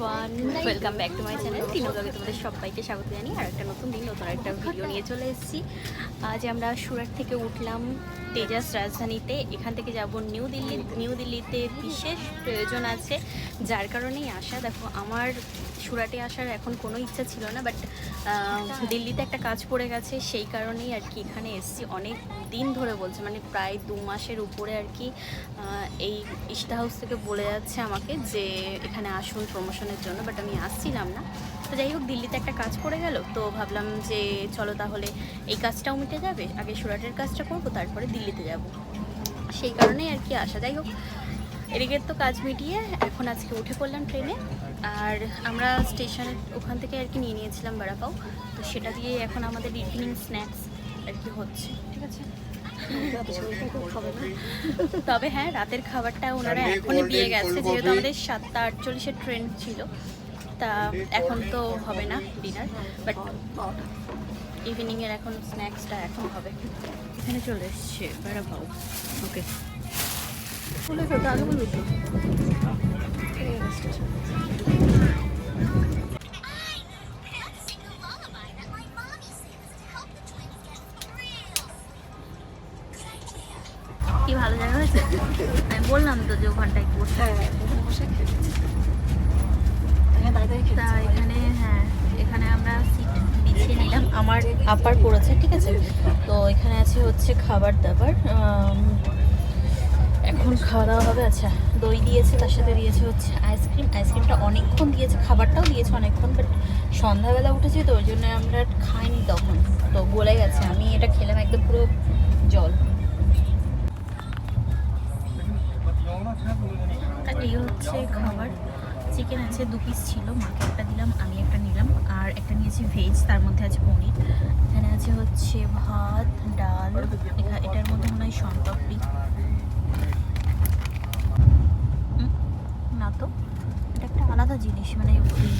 Everyone welcome back to my channel তিন ব্লগে তোমাদের সবাইকে স্বাগত জানি আর একটা নতুন দিন, নতুন একটা ভিডিও নিয়ে চলে এসেছি। আজ আমরা সুরাট থেকে উঠলাম তেজাস রাজধানীতে। এখান থেকে যাব নিউ দিল্লি। নিউ দিল্লিতে বিশেষ প্রয়োজন আছে, যার কারণেই আসা। দেখো, আমার সুরাটে আসার এখন কোনো ইচ্ছা ছিল না বাট দিল্লিতে একটা কাজ পড়ে গেছে সেই কারণেই আর কি এখানে এসেছি। অনেক দিন ধরে বলছে মানে প্রায় দু মাসের উপরে আর কি এই ইস্টা হাউস থেকে বলে যাচ্ছে আমাকে যে এখানে আসুন প্রমোশনের জন্য বাট আমি আসছিলাম না। তো যাই হোক দিল্লিতে একটা কাজ পড়ে গেল তো ভাবলাম যে চলো তাহলে এই কাজটাও মিটে যাবে আগে সুরাটের কাজটা করব তারপরে দিল্লিতে যাব। সেই কারণেই আর কি আসা। যাই হোক এদিকের তো কাজ মিটিয়ে এখন আজকে উঠে পড়লাম ট্রেনে আর আমরা স্টেশনের ওখান থেকে আর কি নিয়ে নিয়েছিলাম বাড়াপাও তো সেটা দিয়ে এখন আমাদের ইভিনিং স্ন্যাক্স আর কি হচ্ছে ঠিক আছে? তবে হ্যাঁ রাতের খাবারটা ওনারা এখনই দিয়ে গেছে যেহেতু আমাদের সাতটা আটচল্লিশের ট্রেন ছিল। তা এখন তো হবে না ডিনার বাট ইভিনিংয়ের এখন স্ন্যাক্সটা এখন হবে। এখানে চলে এসছে বেড়া পাও ওকে বলে তো আগে বলবি তো। কি ভালো জায়গা হয়েছে? আমি বললাম তো যে ওখানটায় বসে। হ্যাঁ বসে এখানে তা হ্যাঁ এখানে আমরা সিট বিছিয়ে নিলাম। আমার আপার পড়েছে ঠিক আছে? তো এখানে আছে হচ্ছে খাবার দাবার এখন খাওয়া দাওয়া হবে আচ্ছা দই দিয়েছে, তার সাথে দিয়েছে হচ্ছে আইসক্রিম। আইসক্রিমটা অনেকক্ষণ দিয়েছে, খাবারটাও দিয়েছে অনেকক্ষণ বাট সন্ধ্যাবেলা উঠেছি, তো ওই জন্য আমরা খাইনি তখন। তো গলে গেছে, আমি এটা খেলাম একদম পুরো জল। এই হচ্ছে খাবার। চিকেন আছে, দু পিস ছিল, মাকে একটা দিলাম, আমি একটা নিলাম, আর একটা নিয়েছি ভেজ তার মধ্যে আছে পনির। এখানে আছে হচ্ছে ভাত, ডাল এটার মধ্যে মনে হয় সনপাপড়ি উম, না তো এটা একটা আলাদা জিনিস মানে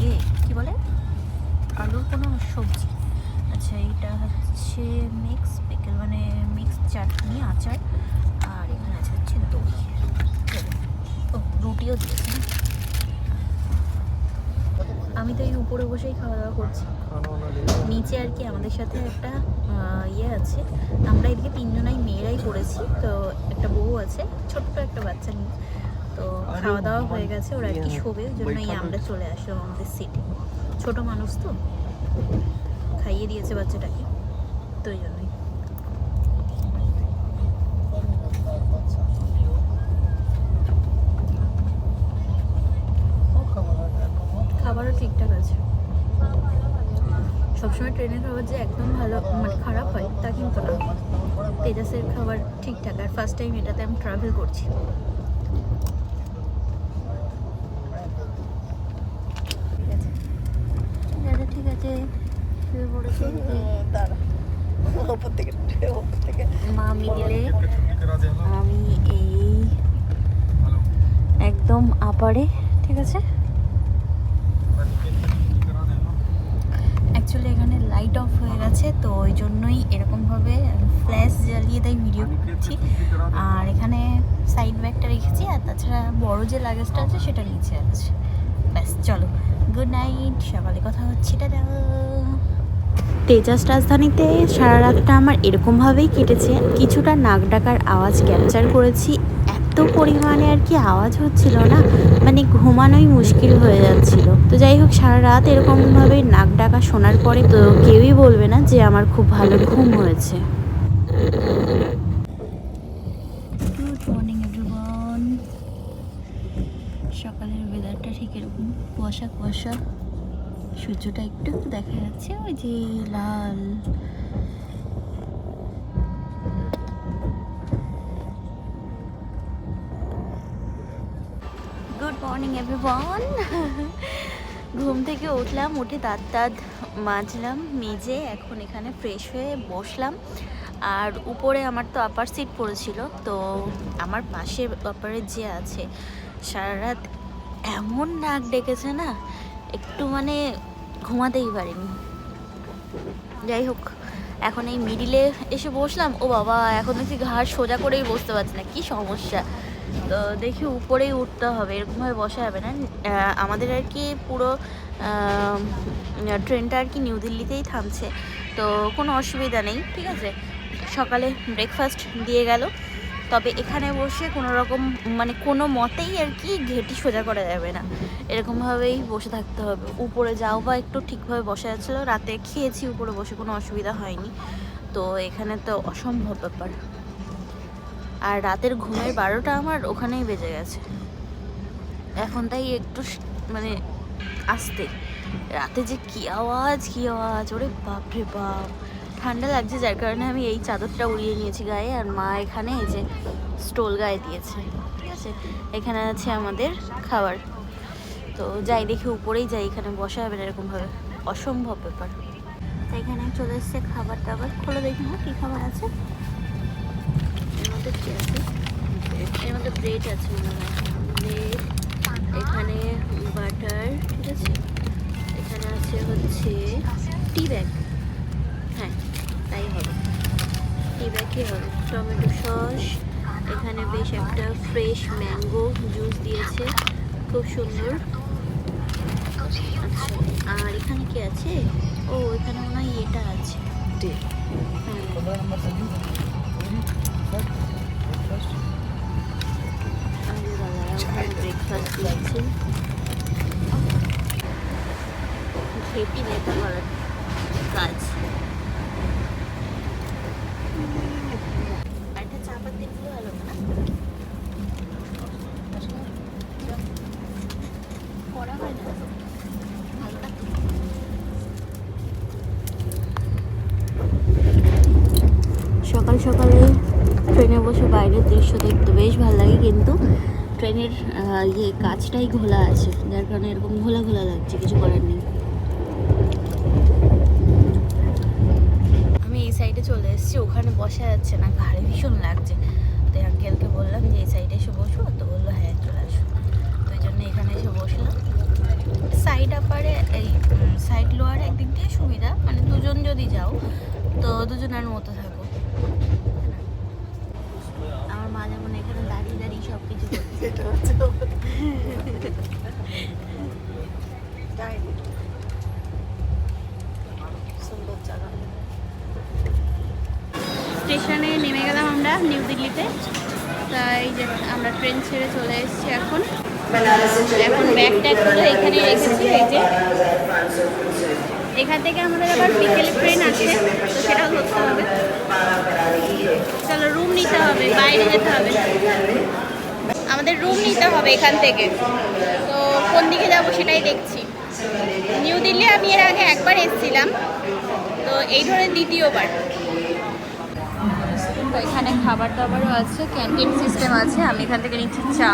ইয়ে কি বলে? আলুর কোনো সবজি। আচ্ছা এটা হচ্ছে মিক্স পিকেল মানে মিক্স চাটনি, আচার, আর এখানে আছে হচ্ছে দই। ও, রুটিও দিয়েছে আমি তো এই উপরে বসেই খাওয়া দাওয়া করছি। নিচে আর কি আমাদের সাথে একটা ইয়ে আছে। আমরা এদিকে তিনজনাই মেয়েরাই করেছি তো একটা বউ আছে, ছোট্ট একটা বাচ্চা নিয়ে। তো খাওয়া দাওয়া হয়ে গেছে ওরা আর কি শোবে ওই জন্যই আমরা চলে আসলাম আমাদের সিটে ছোট মানুষ তো খাইয়ে দিয়েছে বাচ্চাটাকে তো ওই জন্যই। খাবারও ঠিকঠাক আছে। সবসময় ট্রেনের খাবার যে একদম ভালো মানে খারাপ হয় তা কিন্তু না। তেজাসের খাবার ঠিকঠাক আর ফার্স্ট টাইম এটাতে আমি ট্রাভেল করছি ঠিক আছে দাদা শুয়ে পড়েছে। ওপর থেকে ওপর থেকে। মা মিডিলে আমি এই একদম আপারে ঠিক আছে? অ্যাকচুয়ালি এখানে লাইট অফ হয়ে গেছে তো ওই জন্যই এরকমভাবে ফ্ল্যাশ জ্বালিয়ে তাই ভিডিও করছি। আর এখানে সাইড ব্যাগটা রেখেছি আর তাছাড়া বড় যে লাগেজটা আছে সেটা নিচে আছে। ব্যাস, চলো। গুড নাইট সকালে কথা হচ্ছে, টাটা। তেজাস রাজধানীতে সারা রাতটা আমার এরকমভাবেই কেটেছে, কিছুটা নাক ডাকার আওয়াজ ক্যাপচার করেছি। এত পরিমাণে আর কি আওয়াজ হচ্ছিল না মানে ঘুমানোই মুশকিল হয়ে যাচ্ছিল। তো যাই হোক, সারা রাত এরকমভাবে নাক ডাকা শোনার পরে তো কেউই বলবে না যে আমার খুব ভালো ঘুম হয়েছে গুড মর্নিং এভরিওয়ান সকালের ওয়েদারটা ঠিক এরকম কুয়াশা। সূর্যটা একটু একটু দেখা যাচ্ছে, ওই যে লাল। গুড মর্নিং এভরিওয়ান ঘুম থেকে উঠলাম, উঠে দাঁত দাঁত মাজলাম, মেজে এখন এখানে ফ্রেশ হয়ে বসলাম। আর উপরে আমার তো আপার সিট পড়েছিল, তো আমার পাশে আপারের যে আছে, সারা রাত এমন নাক ডেকেছে না, একটু মানে ঘুমাতেই পারিনি। যাই হোক, এখন এই মিডিলে এসে বসলাম। ও বাবা, এখন দেখছি ঘাড় সোজা করেই বসতে পারছি না, কি সমস্যা? তো দেখি উপরেই উঠতে হবে এরকমভাবে বসা যাবে না। আমাদের আর কি পুরো ট্রেনটা আর কি নিউ দিল্লিতেই থামছে। তো কোনো অসুবিধা নেই, ঠিক আছে? সকালে ব্রেকফাস্ট দিয়ে গেল। তবে এখানে বসে কোনো রকম মানে কোনো মতেই আর কি ঘেটি সোজা করা যাবে না। এরকমভাবেই বসে থাকতে হবে। উপরে যাও বা একটু ঠিকভাবে বসে যাচ্ছিল রাতে খেয়েছি, উপরে বসে কোনো অসুবিধা হয়নি। তো এখানে তো অসম্ভব ব্যাপার। আর রাতের ঘুমের বারোটা আমার ওখানেই বেজে গেছে। এখন তাই একটু মানে আসতে। রাতে যে কি আওয়াজ কি আওয়াজ? ওরে বাপ রে বাপ। ঠান্ডা লাগছে, যার কারণে আমি এই চাদরটা উড়িয়ে নিয়েছি গায়ে আর মা এখানে এই যে স্টোল গায়ে দিয়েছে। ঠিক আছে? এখানে আছে আমাদের খাবার। তো যাই দেখি উপরেই যাই, এখানে বসা হবে না, এরকমভাবে। অসম্ভব ব্যাপার। তো এখানে চলে এসছে খাবার টাবার খোলো দেখি না কী খাবার আছে? এর মধ্যে আছে? এর মধ্যে ব্রেড আছে হয়। ব্রেড এখানে বাটার, ঠিক আছে? এখানে আছে হচ্ছে টি ব্যাগ হ্যাঁ তাই হবে টি ব্যাগই হবে টমেটো সস। এখানে বেশ একটা ফ্রেশ ম্যাঙ্গো জুস দিয়েছে। খুব সুন্দর। আচ্ছা আর এখানে কি আছে? ও এখানে মনে হয় এটা আছে। হ্যাঁ। ব্রেকফাস্ট দিয়েছে। খেপি নেতা করার কাজ একটা চা পাতি দিলে ভালো না করা হয় না হালকা তো। সকাল সকালে ট্রেনে বসে বাইরের দৃশ্য দেখতে বেশ ভালো লাগে, কিন্তু ট্রেনের ইয়ে কাজটাই ঘোলা আছে, যার কারণে এরকম ঘোলা ঘোলা লাগছে, কিছু করার নেই। আমি এই সাইডে চলে এসেছি, ওখানে বসা যাচ্ছে না ঘাড়ে ভীষণ লাগছে। তো আঙ্কেলকে বললাম যে এই সাইডে এসে বসবো তো বলল হ্যাঁ চলে আসো। তো জন্য এখানে এসে বসলাম। সাইড আপারে এই সাইড লোয়ারে একদিক দিয়ে সুবিধা মানে দুজন যদি যাও, তো দুজনের মতো থাকো। এখানে দাঁড়িয়ে দাঁড়িয়ে সব কিছু স্টেশনে নেমে গেলাম আমরা নিউ দিল্লিতে। তাই যে আমরা ট্রেন ছেড়ে চলে এসেছি এখন। এখন ব্যাগ ট্যাগগুলো এখানে রেখেছি। এই যে। এখান থেকে আমাদের আবার বিকেলে ট্রেন আছে, তো সেটাও ধরতে হবে। চলো রুম নিতে হবে, বাইরে যেতে হবে। আমাদের রুম নিতে হবে এখান থেকে। তো কোন দিকে যাব সেটাই দেখছি। নিউ দিল্লি আমি এর আগে একবার এসেছিলাম, তো এই ধরনের দ্বিতীয়বার। তো এখানে খাবার দাবারও আছে ক্যান্টিন সিস্টেম আছে, আমি এখান থেকে নিচ্ছি চা।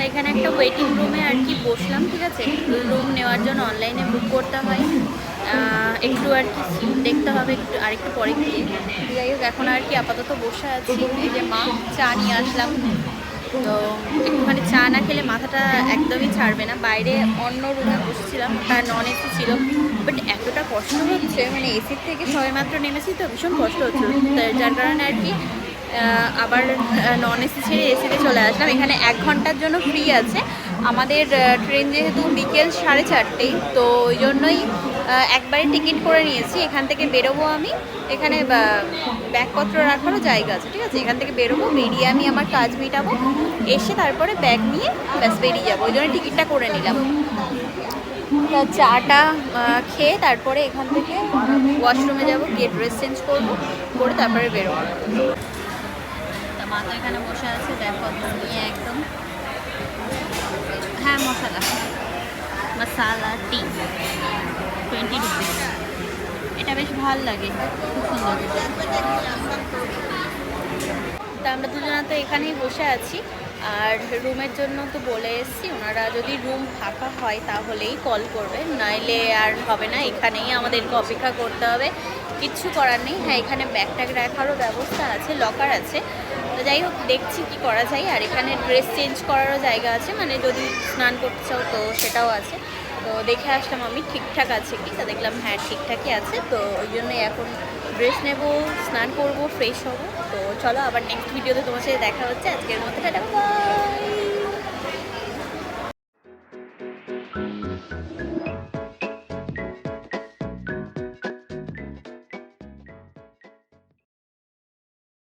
তো এখানে একটা ওয়েটিং রুমে আর কি বসলাম, ঠিক আছে? রুম নেওয়ার জন্য অনলাইনে বুক করতে হয়। একটু আর কি দেখতে হবে, একটু, আরেকটু পরে গিয়ে। যাই হোক, এখন আর কি আপাতত বসে আছি। যে মা, চা নিয়ে আসলাম। তো একটুখানি চা না খেলে মাথাটা একদমই ছাড়বে না। বাইরে অন্য রুমে বসেছিলাম, তার নন এসি ছিল। বাট এতটা কষ্ট হচ্ছে মানে এসির থেকে সবেমাত্র নেমেছি তো, ভীষণ কষ্ট হচ্ছিল যার কারণে আর কি আবার নন এসি ছেড়ে এসিতে চলে আসলাম। এখানে এক ঘণ্টার জন্য ফ্রি আছে। আমাদের ট্রেন যেহেতু বিকেল সাড়ে চারটেই তো ওই জন্যই একবারে টিকিট করে নিয়েছি। এখান থেকে বেরোবো আমি। এখানে ব্যাগপত্র রাখারও জায়গা আছে, ঠিক আছে? এখান থেকে বেরোবো, বেরিয়ে আমি আমার কাজ মেটাবো। এসে তারপরে ব্যাগ নিয়ে ব্যাস বেরিয়ে যাব। ওই জন্য টিকিটটা করে নিলাম। তা চাটা খেয়ে তারপরে এখান থেকে ওয়াশরুমে যাব, গিয়ে ড্রেস চেঞ্জ করব, করে তারপরে বেরোবো। মা তো এখানে বসে আছে ব্যাগপত্র নিয়ে একদম। হ্যাঁ মশলা। মশালা টি টোয়েন্টি রুপিস এটা বেশ ভালো লাগে, খুব সুন্দর। তা আমরা দুজনা তো এখানেই বসে আছি। আর রুমের জন্য তো বলে এসেছি, ওনারা যদি রুম ফাঁকা হয় তাহলেই কল করবে। নাইলে আর হবে না, এখানেই আমাদেরকে অপেক্ষা করতে হবে। কিচ্ছু করার নেই। হ্যাঁ এখানে ব্যাগ ট্যাগ রাখারও ব্যবস্থা আছে লকার আছে। যাই হোক, দেখছি কি করা যায়। আর এখানে ড্রেস চেঞ্জ করারও জায়গা আছে মানে যদি স্নান করতে চাও তো সেটাও আছে। তো দেখে আসলাম আমি, ঠিকঠাক আছে কি? তা দেখলাম হ্যাঁ ঠিকঠাকই আছে। তো ওই জন্যই এখন ড্রেস নেব, স্নান করব ফ্রেশ হব। তো চলো আবার নেক্সট ভিডিওতে তোমার সাথে দেখা হচ্ছে। আজকের মতো টাটা বাই